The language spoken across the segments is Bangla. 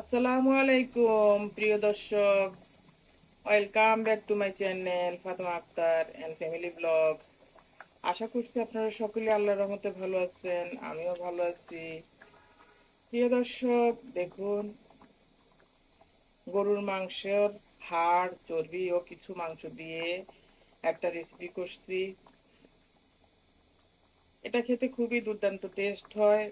আসসালামু আলাইকুম, প্রিয় দর্শক। Welcome back to my channel Fatema Akter and family blogs আশা করছি আপনারা সকলে আল্লাহর রহমতে ভালো আছেন, আমিও ভালো আছি। প্রিয় দর্শক, দেখুন, গরুর মাংসের হাড়, চর্বি ও কিছু মাংস দিয়ে একটা রেসিপি করছি। এটা খেতে খুবই দুর্দান্ত টেস্ট হয়।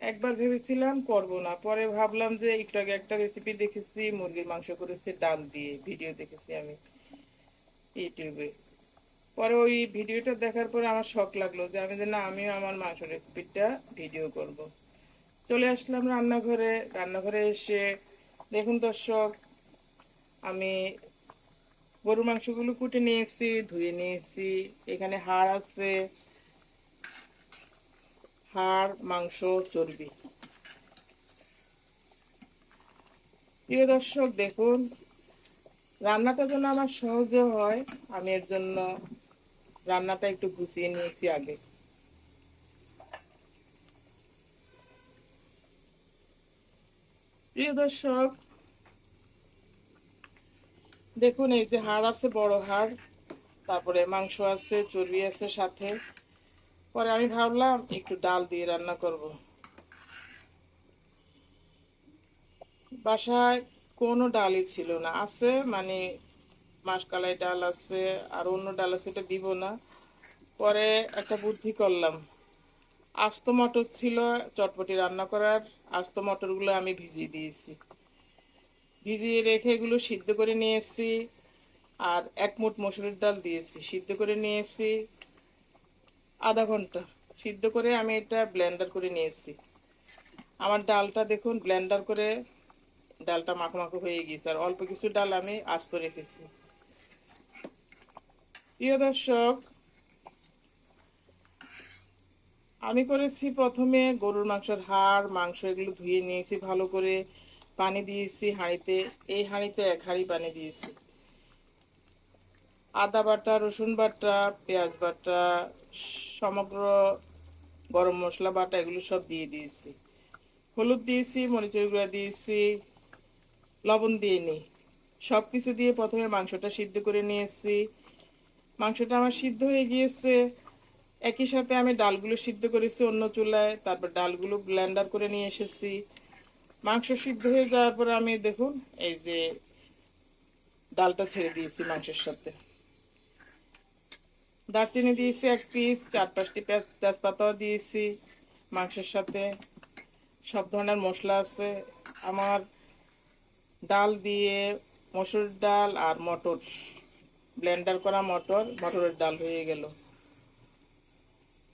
একবার ভেবেছিলাম করব না। পরে ভাবলাম যে একটু আগে একটা রেসিপি দেখেছি, মুরগির মাংস করেছে, ডাল দিয়ে ভিডিও দেখেছি আমি ইউটিউবে পরে ওই ভিডিওটা দেখার পরে আমার শখ লাগল যে আমি যে না, আমিও আমার মাংস রেসিপিটা ভিডিও করব। চলে আসলাম রান্নাঘরে। রান্নাঘরে এসে দেখুন দর্শক, আমি গরুর মাংসগুলো কুটে নিয়েছি, ধুয়ে নিয়েছি। এখানে হাড় আছে হাড় মাংস চর্বি। প্রিয় দর্শক, দেখুন, রান্নাটা যেন আমার সহজে হয়, আমি এর জন্য রান্নাটা একটু গুছিয়ে নিয়েছি আগে। প্রিয় দর্শক, দেখুন, এই যে হাড় আছে, বড় হাড়, তারপরে মাংস আছে, চর্বি আছে সাথে। পরে আমি ভাবলাম একটু ডাল দিয়ে রান্না করব। বাসায় কোনো ডালই ছিল না। আছে মানে মাসকালাই ডাল আছে, আর অন্য ডাল আছে, এটা দিব না। পরে একটা বুদ্ধি করলাম। আস্ত মটর ছিল চটপটি রান্না করার, আস্ত মটরগুলো আমি ভিজিয়ে দিয়েছি। ভিজিয়ে রেখে এগুলো সিদ্ধ করে নিয়েছি, আর এক মুঠ মসুরির ডাল দিয়েছি। সিদ্ধ করে নিয়েছি আধা ঘণ্টা। সিদ্ধ করে আমি এটা ব্লেন্ডার করে নিয়েছি আমার ডালটা দেখুন ব্লেন্ডার করে ডালটা মাখো মাখো হয়ে গেছে আর অল্প কিছু ডাল আমি আস্ত রেখেছি। প্রিয় দর্শক, আমি করেছি প্রথমে গরুর মাংসের হাড়, মাংস এগুলো ধুয়ে নিয়েছি ভালো করে। পানি দিয়েছি হাঁড়িতে। এই হাঁড়িতে এক হাঁড়ি পানি দিয়েছি। আদা বাটা, রসুন বাটা, পেঁয়াজ বাটা সমগ্র গরম মশলা, বাটা এগুলো সব দিয়ে দিয়েছি। হলুদ দিয়েছি, মরিচের গুঁড়া দিয়েছি, লবণ দিয়ে নিই সব কিছু দিয়ে প্রথমে মাংসটা সিদ্ধ করে নিয়েছি। মাংসটা আমার সিদ্ধ হয়ে গিয়েছে। একই সাথে আমি ডালগুলো সিদ্ধ করেছি অন্য চুলায়, তারপর ডালগুলো ব্লেন্ডার করে নিয়ে এসেছি। মাংস সিদ্ধ হয়ে যাওয়ার পরে আমি দেখুন, এই যে ডালটা ছেড়ে দিয়েছি মাংসের সাথে। দারচিনি দিয়েছি এক পিস চার পাঁচটি তেজপাতাও দিয়েছি মাংসের সাথে। সব ধরনের মশলা আছে। আমার ডাল দিয়ে মসুর ডাল আর মটর। ব্লেন্ডার করা মটর, মটরের ডাল হয়ে গেল।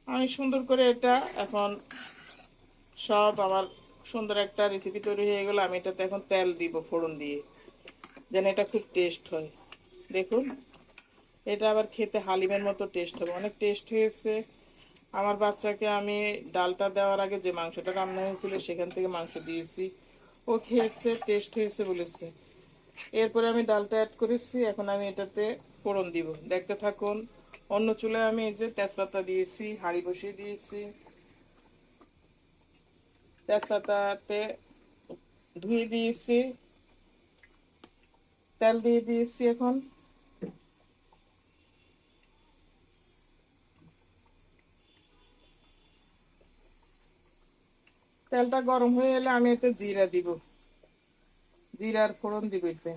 আমি সুন্দর করে এটা এখন সব আমার সুন্দর একটা রেসিপি তৈরি হয়ে গেল। আমি এটাতে এখন তেল দিব ফোড়ন দিয়ে, যেন এটা খুব টেস্ট হয়। দেখুন। এটা আবার খেতে হালিমের মতো টেস্ট হবে। অনেক টেস্ট হয়েছে। আমার বাচ্চাকে আমি ডালটা দেওয়ার আগে যে মাংসটা রান্না হয়েছিল, সেখান থেকে মাংস দিয়েছি। ও খেয়েছে টেস্ট হয়েছে বলেছে। এরপরে আমি ডালটা অ্যাড করেছি। এখন আমি এটাতে ফোড়ন দিব। দেখতে থাকুন। অন্য চুলায় আমি এই যে তেজপাতা দিয়েছি, হাঁড়ি বসিয়ে দিয়েছি। তেজপাতাতে ধুয়ে দিয়েছি। তেল দিয়ে দিয়েছি এখন। তেলটা গরম হয়ে এলে আমি এতে জিরা দিব। জিরার ফোড়ন দিব এতে।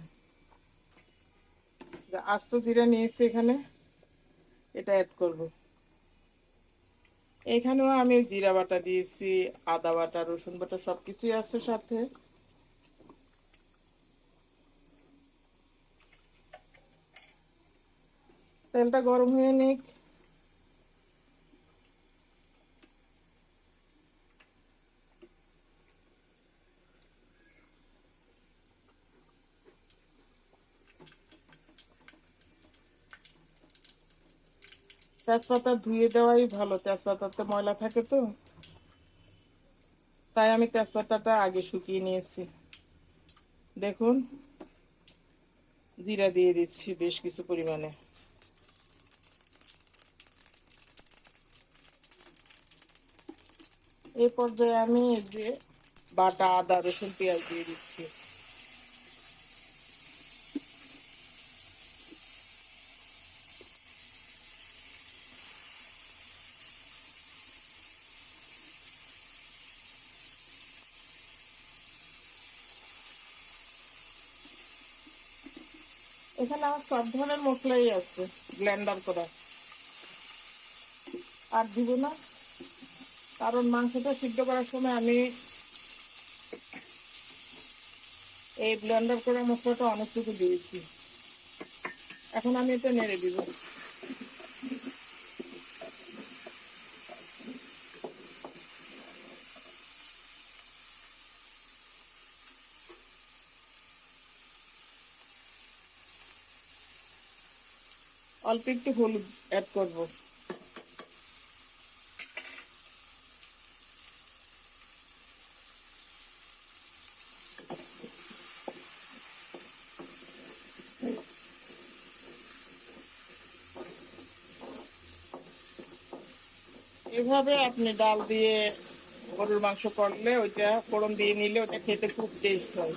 আস্ত জিরা নিয়েছি এখানে, এটা অ্যাড করব। এখানেও আমি জিরা বাটা দিয়েছি, আদা বাটা, রসুন বাটা সব কিছুই আছে সাথে। তেলটা গরম হয়ে নিক। তেজপাতা ধুয়ে দেওয়াই ভালো, তেজপাতাতে ময়লা থাকে তো। তাই আমি তেজপাতাটা আগে শুকিয়ে নিয়েছি। দেখুন, জিরা দিয়ে দিচ্ছি বেশ কিছু পরিমাণে। এই পর্যায়ে আমি যে বাটা, আদা, রসুন, পেঁয়াজ দিয়ে দিচ্ছি। এখানে আমার সব ধরনের মশলাই আছে ব্লেন্ডার করা। আর দিব না, কারণ মাংসটা সিদ্ধ করার সময় আমি এই ব্লেন্ডার করা মশলাটা অনেকটুকু দিয়েছি। এখন আমি এটা নেড়ে দিব। অল্প একটু হলুদ অ্যাড করব। এভাবে আপনি ডাল দিয়ে গরুর মাংস করলে ওইটা ফোড়ন দিয়ে নিলে ওটা খেতে খুব টেস্ট হয়।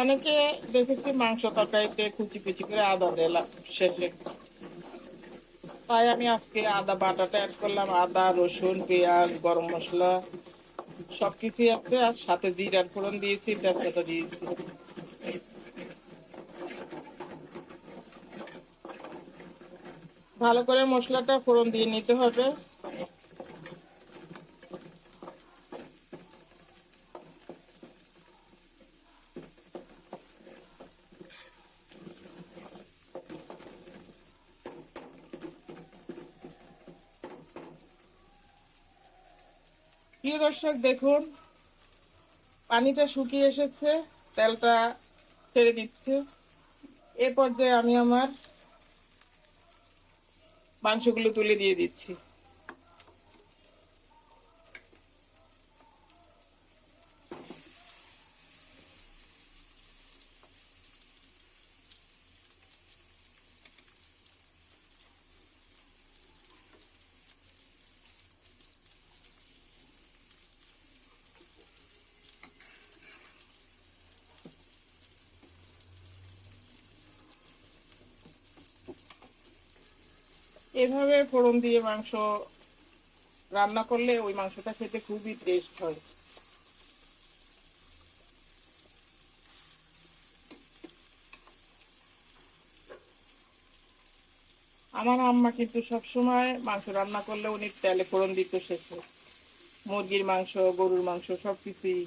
অনেকে দেখেছি মাংস তরকারিতে কুচি কুচি করে আদা দেয় শেষে তাই আমি আজকে আদা বাটাটা অ্যাড করলাম, আদা, রসুন, পেঁয়াজ, গরম মশলা, সবকিছুই আছে, আর সাথে জিরার ফোড়ন দিয়েছি, তেজপাতা দিয়েছি। ভালো করে মশলাটা ফোড়ন দিয়ে নিতে হবে। দর্শক, দেখুন। পানিটা শুকিয়ে এসেছে, তেলটা ছেড়ে দিচ্ছে। এ পর্যায়ে আমি আমার মাংসগুলো তুলে দিয়ে দিচ্ছি। এভাবে ফোড়ন দিয়ে মাংস রান্না করলে ওই মাংসটা খেতে খুবই টেস্ট হয়। আমার আম্মা কিন্তু সবসময় মাংস রান্না করলে উনি তেলে ফোড়ন দিত শেষে মুরগির মাংস, গরুর মাংস সব কিছুই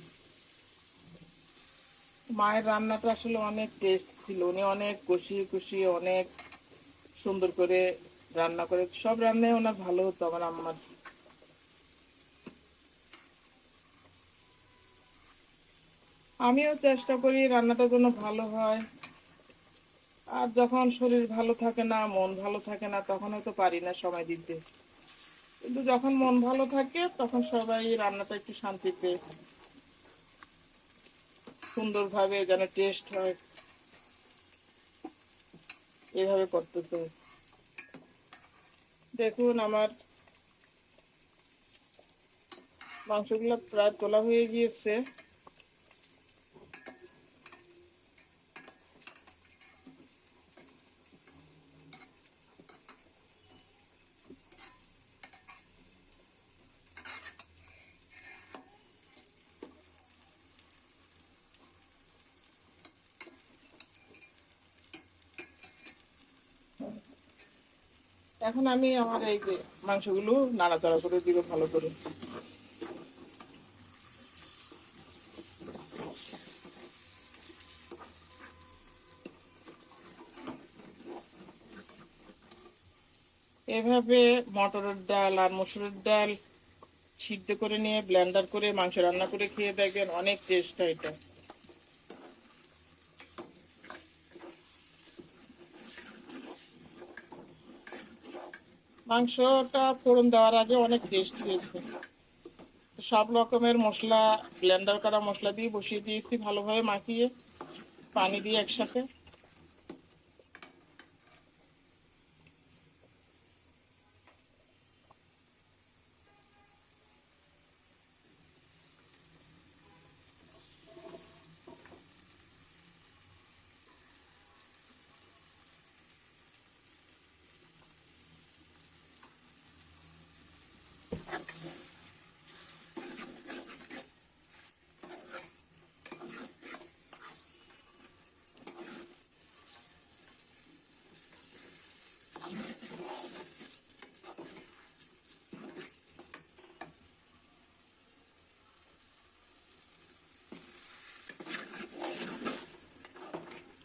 মায়ের রান্নাটা আসলে অনেক টেস্ট ছিল, উনি অনেক কষিয়ে কষিয়ে অনেক সুন্দর করে রান্না করে, সব রান্নায় ওনার ভালো হতো, আমার আম্মার আমিও চেষ্টা করি রান্নাটা যেন ভালো হয়। আর যখন শরীর ভালো থাকে না, মন ভালো থাকে না তখন হয়তো পারি না সময় দিতে। কিন্তু যখন মন ভালো থাকে, তখন সবাই রান্নাটা একটু শান্তিতে, সুন্দরভাবে যেন টেস্ট হয়। এভাবে করতেছে। দেখুন আমার মাংসগুলো প্রায় তোলা হয়ে গিয়েছে। এখন আমি আমার এই যে মাংসগুলো নাড়াচাড়া করে দিব, ভালো করে। এভাবে মটরের ডাল আর মসুরের ডাল সিদ্ধ করে নিয়ে ব্লেন্ডার করে, মাংস রান্না করে খেয়ে দেখবেন অনেক টেস্ট হয় এটা। মাংসটা ফোড়ন দেওয়ার আগে অনেক টেস্ট হয়েছে সব রকমের মশলা ব্লেন্ডার করা মশলা দিয়ে বসিয়ে দিয়েছি ভালোভাবে মাখিয়ে, পানি দিয়ে একসাথে।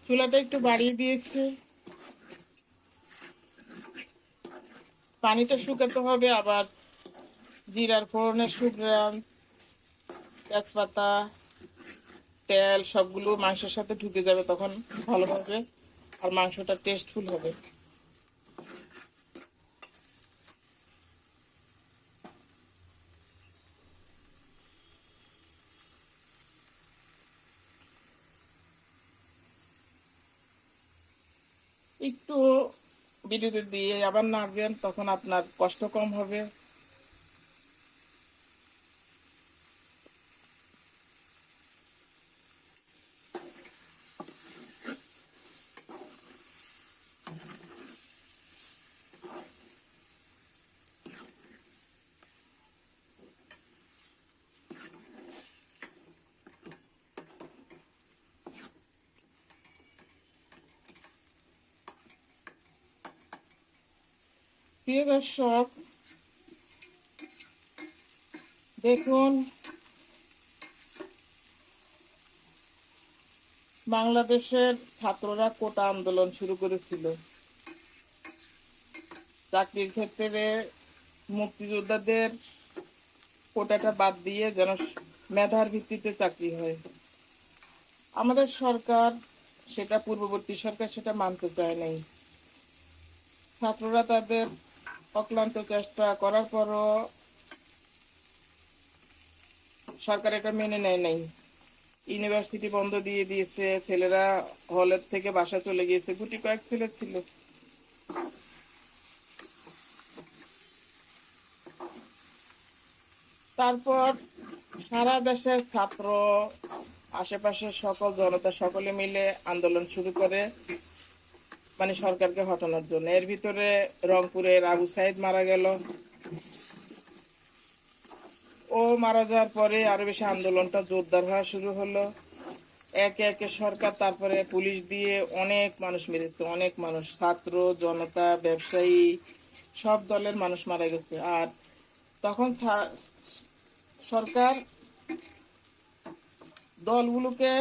চুলাটা একটু বাড়িয়ে দিয়েছি। পানিটা শুকাতে হবে, আবার জিরার ফোড়নের শুকরান, তেজপাতা, তেল সবগুলো মাংসের সাথে ঢুকে যাবে তখন ভালোভাবে, আর মাংসটা টেস্টফুল হবে। একটু বিদ্যুৎ দিয়ে আবার নাড়বেন তখন আপনার কষ্ট কম হবে। প্রিয় দর্শক, দেখুন, বাংলাদেশের ছাত্ররা কোটা আন্দোলন শুরু করেছিল। চাকরির ক্ষেত্রে মুক্তিযোদ্ধাদের কোটাটা বাদ দিয়ে যেন মেধার ভিত্তিতে চাকরি হয়। আমাদের সরকার সেটা পূর্ববর্তী সরকার সেটা মানতে চায় নাই। ছাত্ররা তাদের অক্লান্ত চেষ্টা করার পরও সরকার এটা মেনে নেয় নাই। ইউনিভার্সিটি বন্ধ দিয়ে দিয়েছে, ছেলেরা হলের থেকে বাসা চলে গিয়েছে, গুটি কয়েক ছেলে ছিল। তারপর সারা দেশের ছাত্র, আশেপাশের সকল জনতা সকলে মিলে আন্দোলন শুরু করে। মানে সরকারকে হটানোর জন্য। এর ভিতরে রংপুরের আবু সাইদ মারা গেল। ও মারা যাওয়ার পরে আরও বেশি আন্দোলনটা জোরদার হওয়া শুরু হলো। একে একে সরকার, তারপরে পুলিশ দিয়ে অনেক মানুষ মেরেছে, অনেক মানুষ। ছাত্র, জনতা, ব্যবসায়ী, সব দলের মানুষ মারা গেছে। আর তখন সরকার দলগুলোকে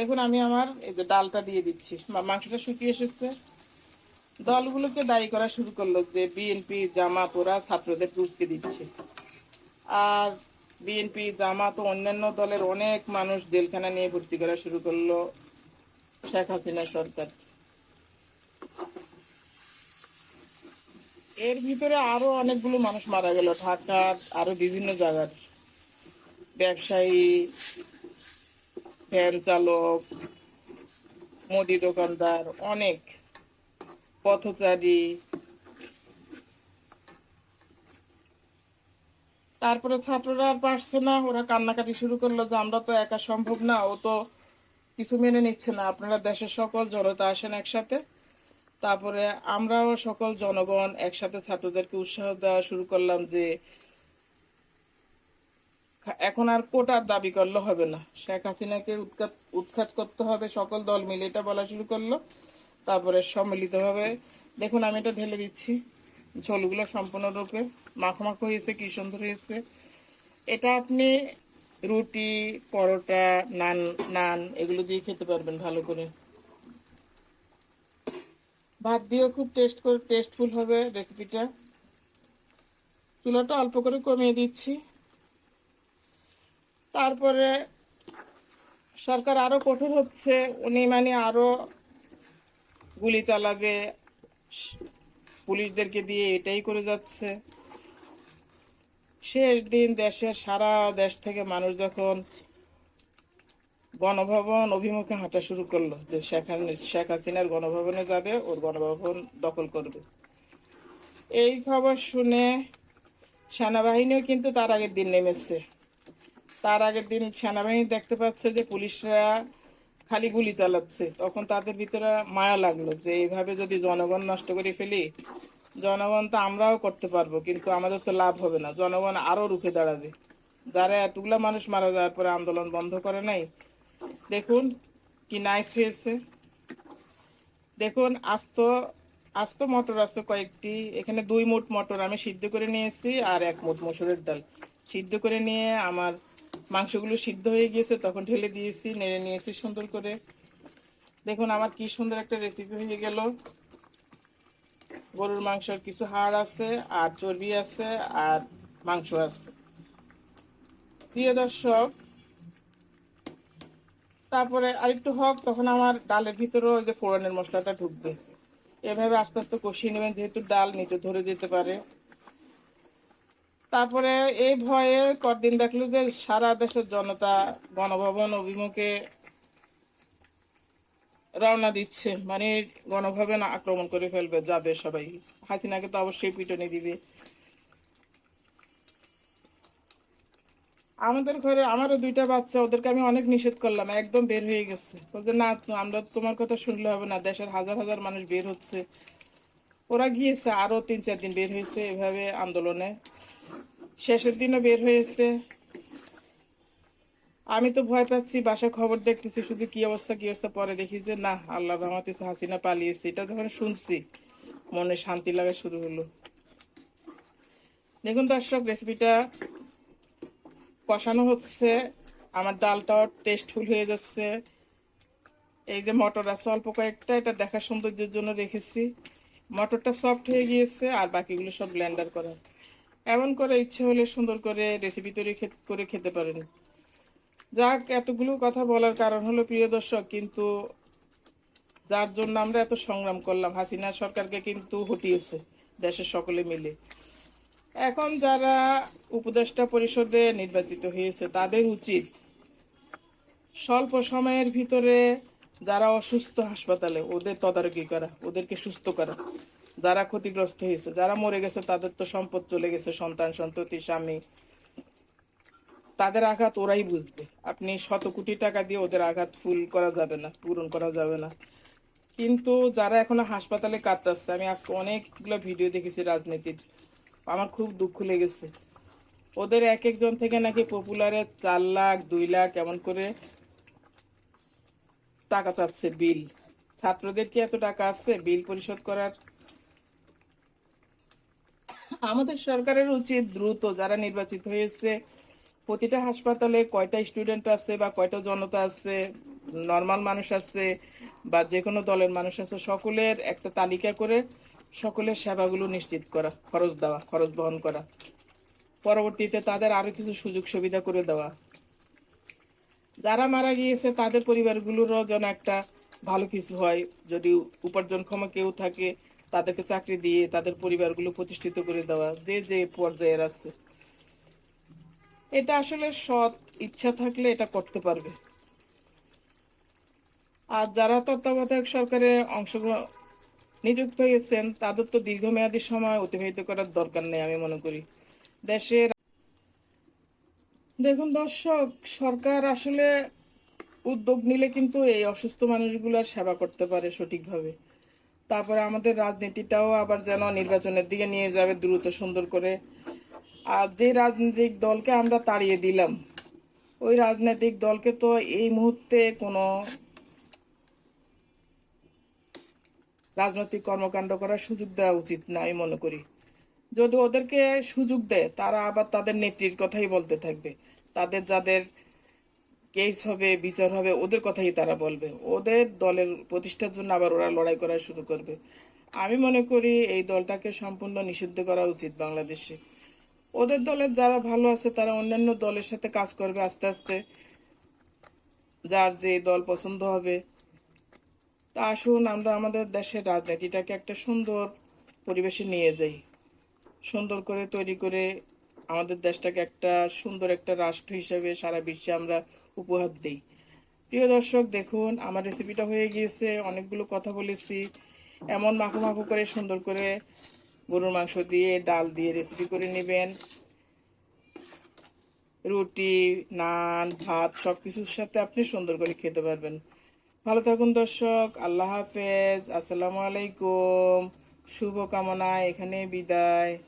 দেখুন, আমি আমার এই যে ডালটা দিয়ে দিচ্ছি। মাংসটা শুকিয়ে এসেছে। দলগুলোকে দায়ী করা শুরু করল যে বিএনপি জামাত ওরা ছাত্রদের তুস্কে দিচ্ছে। আর বিএনপি জামাত ও অন্যান্য দলের অনেক মানুষ জেলখানা নিয়ে ভর্তি করা শুরু করল শেখ হাসিনা সরকার। এর ভিতরে আরও অনেকগুলো মানুষ মারা গেল, ঢাকার আরও বিভিন্ন জায়গার। ব্যবসায়ী ভ্যান চালক, মুদি দোকানদার, অনেক পথচারী। তারপরে ছাত্ররা আর পারছে না, ওরা কান্নাকাটি শুরু করল যে আমরা তো একা সম্ভব না, ও তো কিছু মেনে নিচ্ছে না। আপনারা দেশের সকল জনতা আসেন একসাথে। তারপরে আমরাও সকল জনগণ একসাথে ছাত্রদেরকে উৎসাহ দেওয়া শুরু করলাম যে এখন আর কোটার দাবি করলে হবে না। শেখ হাসিনাকে উৎখাত উৎখাত করতে হবে সকল দল মিলে, এটা বলা শুরু করল। তারপরে সম্মিলিতভাবে, দেখুন আমি এটা ঢেলে দিচ্ছি। ঝোলগুলো সম্পূর্ণরূপে মাখো হয়েছে, কি সুন্দর হয়েছে। এটা আপনি রুটি, পরোটা, নান নান, এগুলো দিয়ে খেতে পারবেন ভালো করে। ভাত দিয়েও খুব টেস্ট করে, টেস্টফুল হবে রেসিপিটা। চুলাটা অল্প করে কমিয়ে দিচ্ছি। তারপরে সরকার আরও কঠোর হচ্ছে, উনি মানে আরও গুলি চালাবে, পুলিশদেরকে দিয়ে এটাই করে যাচ্ছে। শেষ দিন দেশের সারা দেশ থেকে মানুষ যখন গণভবন অভিমুখে হাঁটা শুরু করল, যে সেখানে শেখ হাসিনার গণভবনে যাবে, ওর গণভবন দখল করবে। এই খবর শুনে সেনাবাহিনীও কিন্তু তার আগের দিন নেমেছে। তার আগের দিন সেনাবাহিনী দেখতে পাচ্ছে যে পুলিশরা খালি গুলি চালাচ্ছে। তখন তাদের ভিতরে মায়া লাগল যে এইভাবে যদি জনগণ নষ্ট করে ফেলি, জনগণ তো আমরাও করতে পারব, কিন্তু আমাদের তো লাভ হবে না। জনগণ আরও রুখে দাঁড়াবে। যারা এতগুলা মানুষ মারা যাওয়ার পরে আন্দোলন বন্ধ করে নাই, দেখুন কি নাইস হয়েছে। দেখুন, আস্ত আস্ত মটর আছে কয়েকটি। এখানে দুই মুঠ মটর আমি সিদ্ধ করে নিয়েছি আর এক মুঠ মসুরের ডাল। সিদ্ধ করে নিয়ে আমার মাংসগুলো সিদ্ধ হয়ে গিয়েছে, তখন ঢেলে দিয়েছি, নেড়ে নিয়েছি সুন্দর করে। দেখুন আমার কি সুন্দর একটা রেসিপি হয়ে গেল। গরুর মাংসর কিছু হাড় আছে, আর চর্বি আছে, আর মাংস আছে। প্রিয় দর্শক, তারপরে আরেকটু হোক, তখন আমার ডালের ভিতরেও যে ফোড়নের মশলাটা ঢুকবে। এভাবে আস্তে আস্তে কষিয়ে নেবেন, যেহেতু ডাল নিচে ধরে যেতে পারে। তারপরে এই ভয়ে পরদিন দেখল যে সারা দেশের জনতা গণভবন অভিমুখে রওনা দিচ্ছে। মানে গণভবন আক্রমণ করে ফেলবে, যাবে সবাই। হাসিনাকে তো অবশ্যই পিটনি দিবে। আমাদের ঘরে, আমারও দুইটা বাচ্চা, ওদেরকে আমি অনেক নিষেধ করলাম, একদম বের হয়ে গেছে। বলছে, না আমরা তোমার কথা শুনলে হবে না, দেশের হাজার হাজার মানুষ বের হচ্ছে। ওরা গিয়েছে আরও তিন চার দিন বের হয়েছে এভাবে আন্দোলনে। শেষের দিনও বের হয়েছে। আমি তো ভয় পাচ্ছি বাসা খবর দেখতেছি, শুধু কি অবস্থা কি অবস্থা পরে দেখি যে না, আল্লাহ রহমতে হাসিনা পালিয়েছে। এটা যখন শুনছি, মনে শান্তি লাগা শুরু হলো। দেখুন দর্শক রেসিপিটা কষানো হচ্ছে। আমার ডালটাও টেস্টফুল হয়ে যাচ্ছে। এই যে মটর আছে অল্প কয়েকটা, এটা দেখার সৌন্দর্যের জন্য রেখেছি। মটরটা সফট হয়ে গিয়েছে, আর বাকিগুলো সব ব্লেন্ডার করা। এমন করে ইচ্ছে হলে সুন্দর করে রেসিপি তৈরি করে খেতে পারেন। যাক, এতগুলো কথা বলার কারণ হলো প্রিয় দর্শক, কিন্তু যার জন্য আমরা এত সংগ্রাম করলাম, হাসিনা সরকারকে কিন্তু হটিয়েছে দেশের সকলে মিলে। এখন যারা উপদেষ্টা পরিষদে নির্বাচিত হয়েছে, তাদের উচিত স্বল্প সময়ের ভিতরে যারা অসুস্থ হাসপাতালে, ওদের তদারকি করা, ওদেরকে সুস্থ করা। যারা ক্ষতিগ্রস্ত হয়েছে, যারা মরে গেছে, তাদের তো সম্পদ চলে গেছে, সন্তান, সন্ততি, স্বামী। তাদের আঘাত ওরাই বুঝবে। আপনি শত কোটি টাকা দিয়ে ওদের আঘাত ফুল করা যাবে না, পূরণ করা যাবে না। কিন্তু যারা এখনও হাসপাতালে কাটাচ্ছে আমি আজকে অনেকগুলো ভিডিও দেখেছি রাজনীতির। আমার খুব দুঃখ লেগেছে। ওদের এক একজন থেকে নাকি পপুলারে চার লাখ, দুই লাখ এমন করে টাকা চাচ্ছে, বিল। ছাত্রদের কি এত টাকা আছে বিল পরিশোধ করার আমাদের সরকারের উচিত দ্রুত যারা নির্বাচিত হয়েছে, প্রতিটা হাসপাতালে কয়টা স্টুডেন্ট আছে বা কয়টা জনতা আছে নর্মাল মানুষ আছে বা যে কোনো দলের মানুষ আছে, সকলের একটা তালিকা করে সকলের সেবাগুলো নিশ্চিত করা, খরচ দেওয়া, খরচ বহন করা। পরবর্তীতে তাদের আরও কিছু সুযোগ সুবিধা করে দেওয়া। যারা মারা গিয়েছে, তাদের পরিবারগুলোরও যেন একটা ভালো কিছু হয়, যদি উপার্জনক্ষম কেউ থাকে তাদেরকে চাকরি দিয়ে তাদের পরিবারগুলো প্রতিষ্ঠিত করে দেওয়া, যে যে পর্যায়ের আছে। এটা আসলে সৎ ইচ্ছা থাকলে এটা করতে পারবে। আর যারা তত্ত্বাবধায়ক সরকারে অংশগ্রহণ নিযুক্ত হয়েছেন, তাদের তো দীর্ঘমেয়াদী সময় অতিবাহিত করার দরকার নেই আমি মনে করি। দেশের দেখুন দর্শক, সরকার আসলে উদ্যোগ নিলে কিন্তু এই অসুস্থ মানুষগুলোর সেবা করতে পারে সঠিকভাবে। তারপরে আমাদের রাজনীতিটাও আবার যেন নির্বাচনের দিকে নিয়ে যাবে, দ্রুত সুন্দর করে। আর যে রাজনৈতিক দলকে আমরা তাড়িয়ে দিলাম, ওই রাজনৈতিক দলকে তো এই মুহূর্তে কোনো রাজনৈতিক কর্মকাণ্ড করার সুযোগ দেওয়া উচিত না, আমি মনে করি। যদি ওদেরকে সুযোগ দেয়, তারা আবার তাদের নেত্রীর কথাই বলতে থাকবে। তাদের যাদের কেস হবে, বিচার হবে, ওদের কথাই তারা বলবে। ওদের দলের প্রতিষ্ঠার জন্য আবার ওরা লড়াই করা শুরু করবে। আমি মনে করি এই দলটাকে সম্পূর্ণ নিষিদ্ধ করা উচিত বাংলাদেশে। ওদের দলের যারা ভালো আছে, তারা অন্যান্য দলের সাথে কাজ করবে আস্তে আস্তে। যার যে দল পছন্দ হবে। তা আসুন আমরা আমাদের দেশের রাজনীতিটাকে একটা সুন্দর পরিবেশে নিয়ে যাই। সুন্দর করে তৈরি করে আমাদের দেশটাকে একটা সুন্দর একটা রাষ্ট্র হিসেবে সারা বিশ্বে আমরা উপহার দিই। প্রিয় দর্শক, দেখুন, আমার রেসিপিটা হয়ে গিয়েছে, অনেকগুলো কথা বলেছি। এমন মাখো মাখো করে, সুন্দর করে গরুর মাংস দিয়ে, ডাল দিয়ে রেসিপি করে নেবেন। রুটি, নান, ভাত সব কিছুর সাথে আপনি সুন্দর করে খেতে পারবেন। ভালো থাকুন দর্শক, আল্লাহ হাফেজ, আসসালামু আলাইকুম, শুভকামনা এখানে বিদায়।